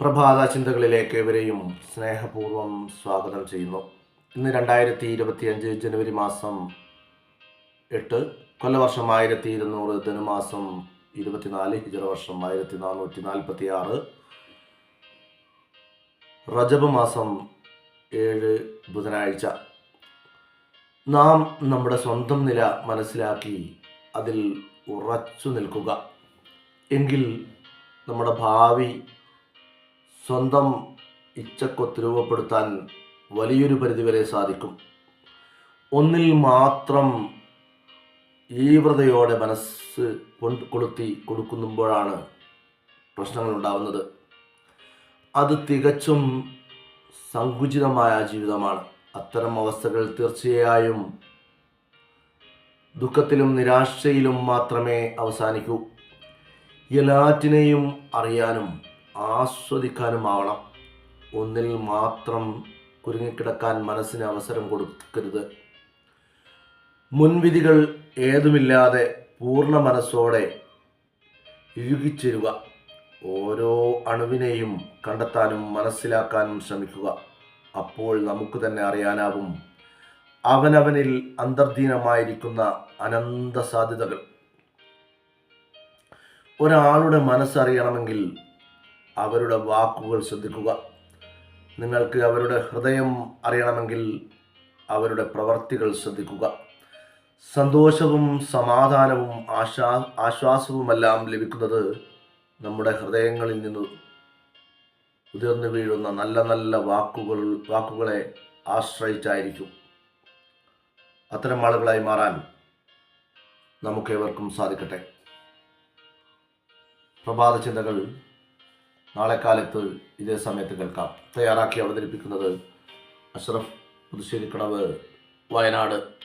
പ്രഭാത ചിന്തകളിലേക്ക് ഇവരെയും സ്നേഹപൂർവം സ്വാഗതം ചെയ്യുന്നു. ഇന്ന് രണ്ടായിരത്തി ഇരുപത്തി അഞ്ച് ജനുവരി മാസം എട്ട് കൊല്ലവർഷം ആയിരത്തി ഇരുന്നൂറ് ധനുമാസം ഇരുപത്തിനാല് ഹിജറ വർഷം ആയിരത്തി നാനൂറ്റി നാൽപ്പത്തി ആറ് റജബ് മാസം ഏഴ് ബുധനാഴ്ച. നാം നമ്മുടെ സ്വന്തം നില മനസ്സിലാക്കി അതിൽ ഉറച്ചു നിൽക്കുക. എങ്കിൽ നമ്മുടെ ഭാവി സ്വന്തം ഇച്ഛക്കൊത്ത് രൂപപ്പെടുത്താൻ വലിയൊരു പരിധിവരെ സാധിക്കും. ഒന്നിൽ മാത്രം തീവ്രതയോടെ മനസ്സ് കൊണ്ട് കൊളുത്തി കൊടുക്കുമ്പോഴാണ് പ്രശ്നങ്ങൾ ഉണ്ടാവുന്നത്. അത് തികച്ചും സങ്കുചിതമായ ജീവിതമാണ്. അത്തരം അവസ്ഥകൾ തീർച്ചയായും ദുഃഖത്തിലും നിരാശയിലും മാത്രമേ അവസാനിക്കൂ. എല്ലാറ്റിനെയും അറിയാനും ആസ്വദിക്കാനുമാവണം. ഒന്നിൽ മാത്രം കുരുങ്ങിക്കിടക്കാൻ മനസ്സിന് അവസരം കൊടുക്കരുത്. മുൻവിധികൾ ഏതുമില്ലാതെ പൂർണ മനസ്സോടെ ഇഴുകിച്ചേരുക. ഓരോ അണുവിനെയും കണ്ടെത്താനും മനസ്സിലാക്കാനും ശ്രമിക്കുക. അപ്പോൾ നമുക്ക് തന്നെ അറിയാനാവും അവനവനിൽ അന്തർധീനമായിരിക്കുന്ന അനന്ത സാധ്യതകൾ ഒരാളുടെ മനസ്സറിയണമെങ്കിൽ അവരുടെ വാക്കുകൾ ശ്രദ്ധിക്കുക. നിങ്ങൾക്ക് അവരുടെ ഹൃദയം അറിയണമെങ്കിൽ അവരുടെ പ്രവർത്തികൾ ശ്രദ്ധിക്കുക. സന്തോഷവും സമാധാനവും ആശ്വാ ആശ്വാസവുമെല്ലാം ലഭിക്കുന്നത് നമ്മുടെ ഹൃദയങ്ങളിൽ നിന്ന് ഉതിർന്നു വീഴുന്ന നല്ല നല്ല വാക്കുകൾ വാക്കുകളെ ആശ്രയിച്ചായിരിക്കും. അത്തരം ആളുകളായി മാറാൻ നമുക്കേവർക്കും സാധിക്കട്ടെ. പ്രഭാത ചിന്തകൾ നാളെ കാലത്ത് ഇതേ സമയത്ത് കേൾക്കാം. തയ്യാറാക്കി അവതരിപ്പിക്കുന്നത് അഷ്റഫ് പുതുശ്ശേരിക്കടവ് വയനാട്.